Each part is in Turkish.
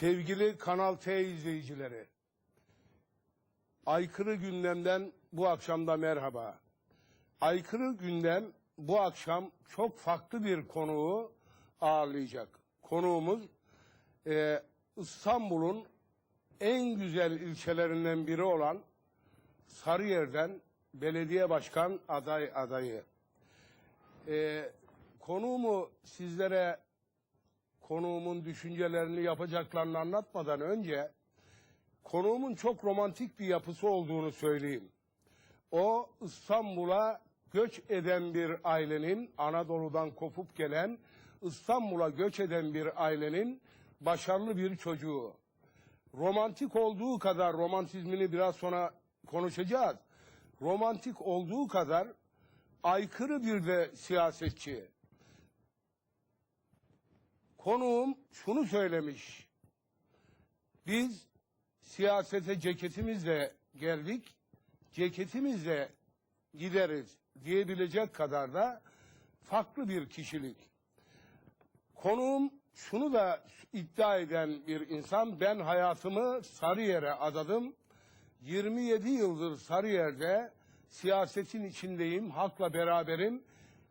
Sevgili Kanal T izleyicileri, aykırı gündemden bu akşamda merhaba. Aykırı gündem bu akşam çok farklı bir konuğu ağırlayacak. Konuğumuz e, İstanbul'un en güzel ilçelerinden biri olan Sarıyer'den belediye başkan aday adayı. E, konuğumu sizlere konuğumun düşüncelerini yapacaklarını anlatmadan önce konuğumun çok romantik bir yapısı olduğunu söyleyeyim. O İstanbul'a göç eden bir ailenin Anadolu'dan kopup gelen İstanbul'a göç eden bir ailenin başarılı bir çocuğu. Romantik olduğu kadar romantizmini biraz sonra konuşacağız. Romantik olduğu kadar aykırı bir de siyasetçi. Konuğum şunu söylemiş. Biz siyasete ceketimizle geldik, ceketimizle gideriz diyebilecek kadar da farklı bir kişilik. Konuğum şunu da iddia eden bir insan. Ben hayatımı Sarıyer'e adadım. 27 yıldır Sarıyer'de siyasetin içindeyim, halkla beraberim.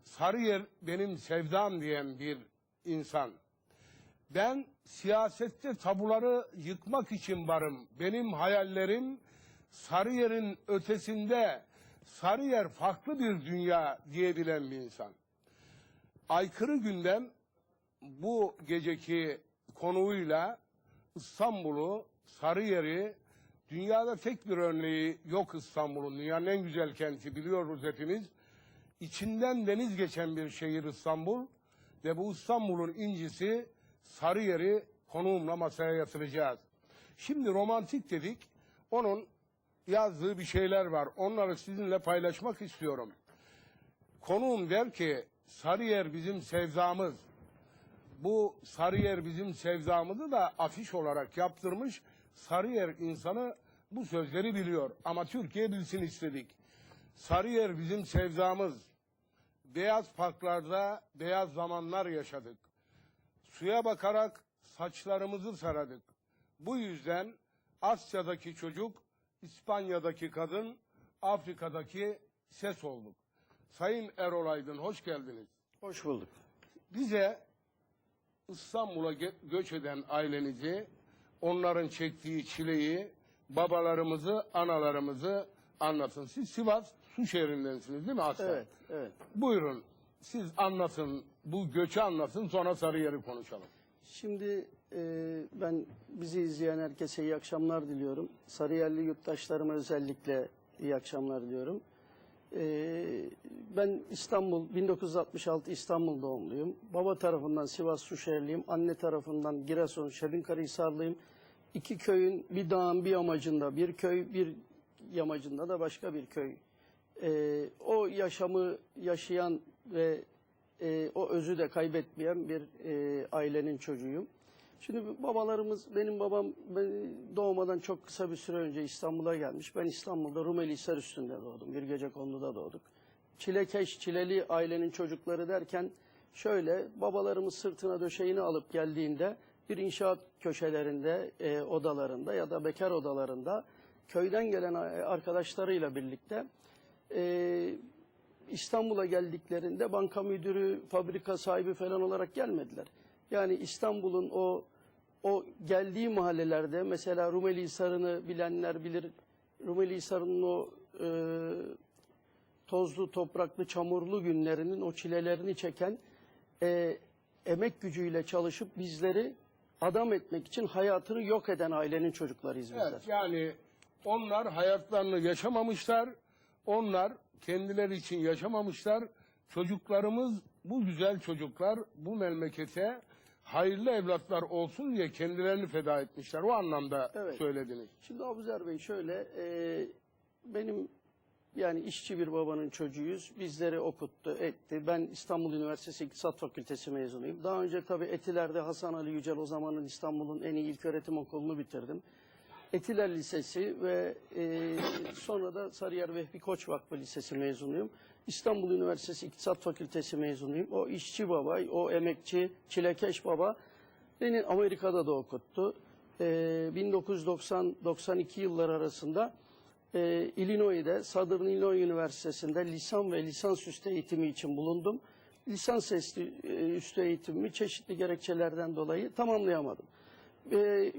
Sarıyer benim sevdam diyen bir insan. Ben siyasette tabuları yıkmak için varım. Benim hayallerim Sarıyer'in ötesinde, Sarıyer farklı bir dünya diyebilen bir insan. Aykırı gündem bu geceki konuğuyla İstanbul'u, Sarıyer'i, dünyada tek bir örneği yok İstanbul'un. Dünyanın en güzel kenti biliyoruz hepimiz. İçinden deniz geçen bir şehir İstanbul ve bu İstanbul'un incisi Sarıyer'i konuğumla masaya yatıracağız. Şimdi romantik dedik. Onun yazdığı bir şeyler var. Onları sizinle paylaşmak istiyorum. Konuğum der ki Sarıyer bizim sevdamız. Bu Sarıyer bizim sevdamızı da afiş olarak yaptırmış. Sarıyer insanı bu sözleri biliyor. Ama Türkiye bilsin istedik. Sarıyer bizim sevdamız. Beyaz parklarda beyaz zamanlar yaşadık. Suya bakarak saçlarımızı saradık. Bu yüzden Asya'daki çocuk, İspanya'daki kadın, Afrika'daki ses olduk. Sayın Erol Aydın hoş geldiniz. Hoş bulduk. Bize İstanbul'a göç eden ailenizi, onların çektiği çileyi, babalarımızı, analarımızı anlatın. Siz Sivas Su şehrindensiniz değil mi aslen? Evet, evet. Buyurun siz anlatın, bu göçü anlatın sonra Sarıyer'i konuşalım. Şimdi e, ben bizi izleyen herkese iyi akşamlar diliyorum. Sarıyerli yurttaşlarıma özellikle iyi akşamlar diliyorum. E, ben İstanbul, 1966 İstanbul doğumluyum. Baba tarafından Sivas Suşehirliyim. Anne tarafından Giresun, Şebinkarahisarlıyım. İki köyün bir dağın bir yamacında bir köy, bir yamacında da başka bir köy. E, o yaşamı yaşayan ve e, o özü de kaybetmeyen bir e, ailenin çocuğuyum. Şimdi babalarımız, benim babam ben doğmadan çok kısa bir süre önce İstanbul'a gelmiş. Ben İstanbul'da Rumeli Hisar üstünde doğdum. Bir gece konuda doğduk. Çilekeş, çileli ailenin çocukları derken şöyle babalarımız sırtına döşeğini alıp geldiğinde bir inşaat köşelerinde, e, odalarında ya da bekar odalarında köyden gelen arkadaşlarıyla birlikte e, İstanbul'a geldiklerinde banka müdürü, fabrika sahibi falan olarak gelmediler. Yani İstanbul'un o o geldiği mahallelerde mesela Rumeli Hisarı'nı bilenler bilir. Rumeli Hisarı'nın o e, tozlu, topraklı, çamurlu günlerinin o çilelerini çeken e, emek gücüyle çalışıp bizleri adam etmek için hayatını yok eden ailenin çocuklarıyız bizler. Evet yani onlar hayatlarını yaşamamışlar. Onlar kendileri için yaşamamışlar. Çocuklarımız bu güzel çocuklar bu memlekete hayırlı evlatlar olsun diye kendilerini feda etmişler. O anlamda Evet. söylediniz. Şimdi Abuzer Bey şöyle, e, benim yani işçi bir babanın çocuğuyuz. Bizleri okuttu, etti. Ben İstanbul Üniversitesi İktisat Fakültesi mezunuyum. Daha önce tabii Etiler'de Hasan Ali Yücel o zamanın İstanbul'un en iyi ilköğretim okulunu bitirdim. Etiler Lisesi ve e, sonra da Sarıyer Vehbi Koç Vakfı Lisesi mezunuyum. İstanbul Üniversitesi İktisat Fakültesi mezunuyum. O işçi baba, o emekçi, çilekeş baba beni Amerika'da da okuttu. e, 1990-92 yılları arasında e, Illinois'de Southern Illinois Üniversitesi'nde lisan ve lisansüstü eğitimi için bulundum. Lisans üstü, e, üstü eğitimimi çeşitli gerekçelerden dolayı tamamlayamadım. E,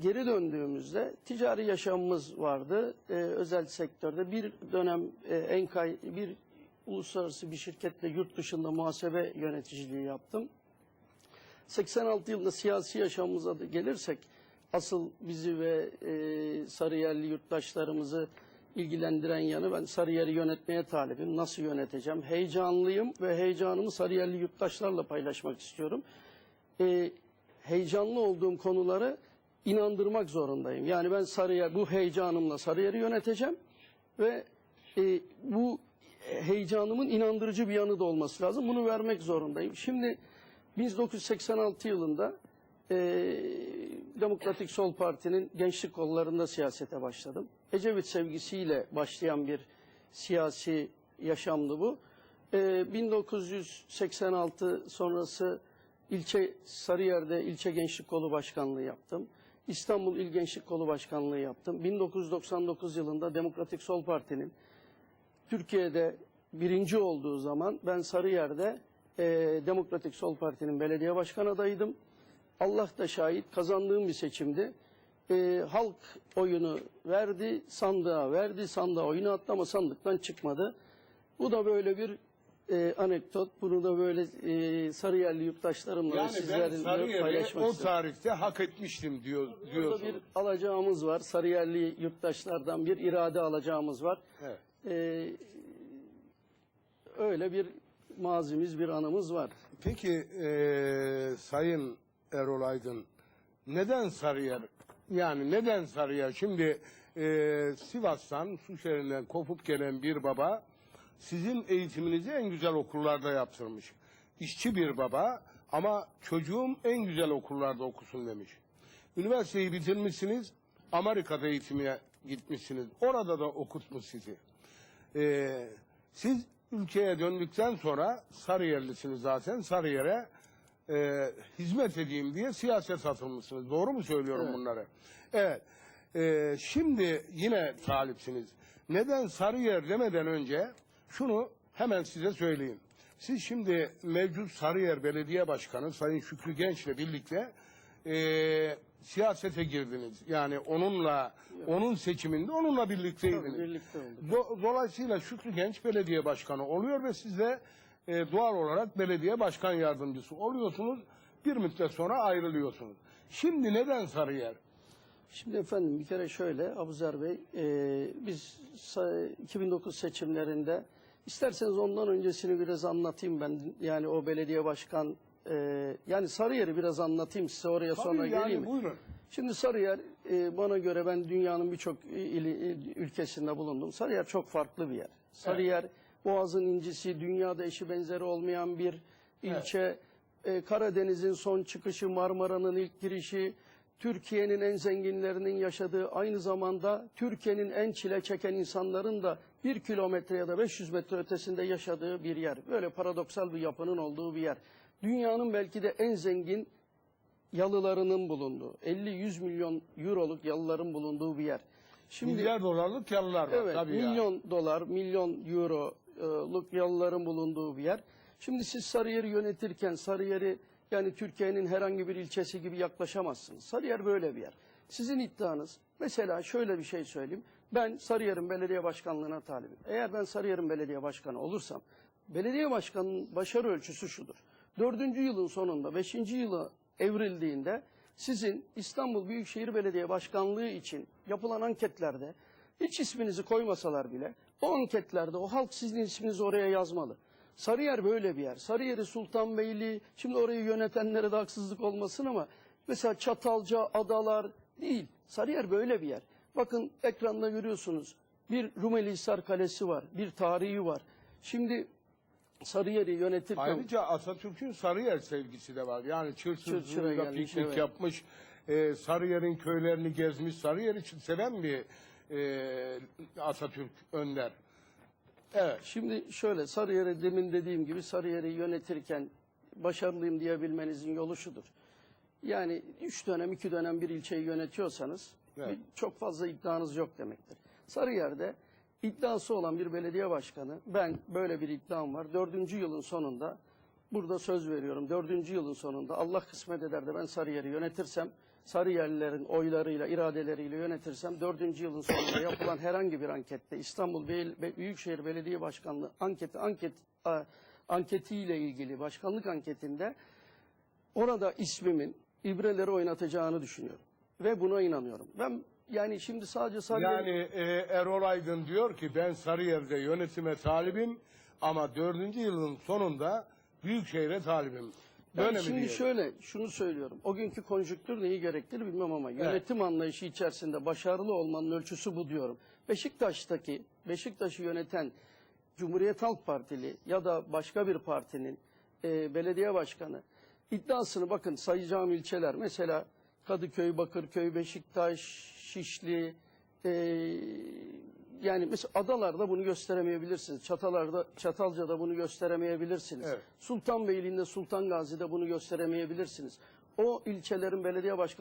geri döndüğümüzde ticari yaşamımız vardı. Ee, özel sektörde bir dönem e, Enkay bir uluslararası bir şirketle yurt dışında muhasebe yöneticiliği yaptım. 86 yılında siyasi yaşamımıza da gelirsek asıl bizi ve e, Sarıyerli yurttaşlarımızı ilgilendiren yanı ben Sarıyer'i yönetmeye talibim. Nasıl yöneteceğim? Heyecanlıyım ve heyecanımı Sarıyerli yurttaşlarla paylaşmak istiyorum. E, heyecanlı olduğum konuları inandırmak zorundayım. Yani ben Sarıyer bu heyecanımla Sarıyer'i yöneteceğim ve e, bu heyecanımın inandırıcı bir yanı da olması lazım. Bunu vermek zorundayım. Şimdi 1986 yılında e, Demokratik Sol Parti'nin gençlik kollarında siyasete başladım. Ecevit sevgisiyle başlayan bir siyasi yaşamdı bu. E, 1986 sonrası ilçe Sarıyer'de ilçe gençlik kolu başkanlığı yaptım. İstanbul İl Gençlik Kolu Başkanlığı yaptım. 1999 yılında Demokratik Sol Parti'nin Türkiye'de birinci olduğu zaman ben Sarıyer'de e, Demokratik Sol Parti'nin belediye başkan adayıydım. Allah da şahit kazandığım bir seçimdi. E, halk oyunu verdi, sandığa verdi, sandığa oyunu attı ama sandıktan çıkmadı. Bu da böyle bir e, anekdot. Bunu da böyle e, Sarıyerli yurttaşlarımla Yani Sarıyer'i paylaşmak o istiyorum. tarihte hak etmiştim diyor Burada diyorsunuz. bir alacağımız var. Sarıyerli yurttaşlardan bir irade alacağımız var. Evet. Ee, öyle bir mazimiz, bir anımız var. Peki eee, Sayın Erol Aydın neden Sarıyer? Yani neden Sarıyer? Şimdi eee, Sivas'tan, Suşehir'den kopup gelen bir baba sizin eğitiminizi en güzel okullarda yaptırmış. İşçi bir baba ama çocuğum en güzel okullarda okusun demiş. Üniversiteyi bitirmişsiniz, Amerika'da eğitime gitmişsiniz. Orada da okutmuş sizi. Ee, siz ülkeye döndükten sonra Sarıyerlisiniz zaten. Sarıyer'e e, hizmet edeyim diye siyaset atılmışsınız. Doğru mu söylüyorum Evet. bunları? Evet. Ee, şimdi yine talipsiniz. Neden Sarıyer demeden önce şunu hemen size söyleyeyim. Siz şimdi mevcut Sarıyer Belediye Başkanı Sayın Şükrü Genç'le birlikte e, siyasete girdiniz. Yani onunla, onun seçiminde onunla birlikteydiniz. Tabii, birlikte. Do- Dolayısıyla Şükrü Genç belediye başkanı oluyor ve siz de e, doğal olarak belediye başkan yardımcısı oluyorsunuz. Bir müddet sonra ayrılıyorsunuz. Şimdi neden Sarıyer? Şimdi efendim bir kere şöyle Abuzer Bey, e, biz sa- 2009 seçimlerinde isterseniz ondan öncesini biraz anlatayım ben. Yani o belediye başkan, e, yani Sarıyer'i biraz anlatayım size oraya sonra Tabii yani, geleyim. buyurun. Şimdi Sarıyer e, bana göre ben dünyanın birçok ili, il- ülkesinde bulundum. Sarıyer çok farklı bir yer. Sarıyer Boğaz'ın incisi, dünyada eşi benzeri olmayan bir ilçe. E, Karadeniz'in son çıkışı, Marmara'nın ilk girişi, Türkiye'nin en zenginlerinin yaşadığı, aynı zamanda Türkiye'nin en çile çeken insanların da bir kilometre ya da 500 metre ötesinde yaşadığı bir yer. Böyle paradoksal bir yapının olduğu bir yer. Dünyanın belki de en zengin yalılarının bulunduğu, 50-100 milyon euroluk yalıların bulunduğu bir yer. Şimdi Milyar dolarlık yalılar var evet tabii ya. milyon dolar, milyon euroluk yalıların bulunduğu bir yer. Şimdi siz Sarıyer'i yönetirken Sarıyer'i yani Türkiye'nin herhangi bir ilçesi gibi yaklaşamazsınız. Sarıyer böyle bir yer. Sizin iddianız mesela şöyle bir şey söyleyeyim. Ben Sarıyer'in belediye başkanlığına talibim. Eğer ben Sarıyer'in belediye başkanı olursam belediye başkanının başarı ölçüsü şudur. Dördüncü yılın sonunda beşinci yıla evrildiğinde sizin İstanbul Büyükşehir Belediye Başkanlığı için yapılan anketlerde hiç isminizi koymasalar bile o anketlerde o halk sizin isminizi oraya yazmalı. Sarıyer böyle bir yer. Sarıyer'i Sultanbeyli, şimdi orayı yönetenlere de haksızlık olmasın ama mesela Çatalca, Adalar değil. Sarıyer böyle bir yer. Bakın ekranda görüyorsunuz bir Rumeli Hisar Kalesi var, bir tarihi var. Şimdi Sarıyer'i yönetirken... Ayrıca Atatürk'ün Sarıyer sevgisi de var. Yani Çırçır'da piknik evet. yapmış, e, Sarıyer'in köylerini gezmiş, Sarıyer için seven bir e, Atatürk önder. Evet. Şimdi şöyle Sarıyer'i demin dediğim gibi Sarıyer'i yönetirken başarılıyım diyebilmenizin yolu şudur. Yani üç dönem, iki dönem bir ilçeyi yönetiyorsanız Evet. çok fazla iddianız yok demektir. Sarıyer'de iddiası olan bir belediye başkanı, ben böyle bir iddiam var. Dördüncü yılın sonunda, burada söz veriyorum, dördüncü yılın sonunda Allah kısmet eder de ben Sarıyer'i yönetirsem, Sarıyerlilerin oylarıyla, iradeleriyle yönetirsem, dördüncü yılın sonunda yapılan herhangi bir ankette, İstanbul Büyükşehir Belediye Başkanlığı anketi, anket, anketiyle ilgili başkanlık anketinde orada ismimin ibreleri oynatacağını düşünüyorum. Ve buna inanıyorum. Ben yani şimdi sadece Sarıyer... Yani e, Erol Aydın diyor ki ben Sarıyer'de yönetime talibim ama dördüncü yılın sonunda Büyükşehir'e talibim. Böyle mi şimdi diyelim? şöyle şunu söylüyorum. O günkü konjüktür neyi gerektirir bilmem ama yönetim anlayışı içerisinde başarılı olmanın ölçüsü bu diyorum. Beşiktaş'taki Beşiktaş'ı yöneten Cumhuriyet Halk Partili ya da başka bir partinin e, belediye başkanı iddiasını bakın sayacağım ilçeler mesela Kadıköy, Bakırköy, Beşiktaş, Şişli, e, yani mesela adalarda bunu gösteremeyebilirsiniz. Çatalarda, Çatalca'da bunu gösteremeyebilirsiniz. Evet. Sultanbeyli'nde, Sultan Gazi'de bunu gösteremeyebilirsiniz. O ilçelerin belediye başkanı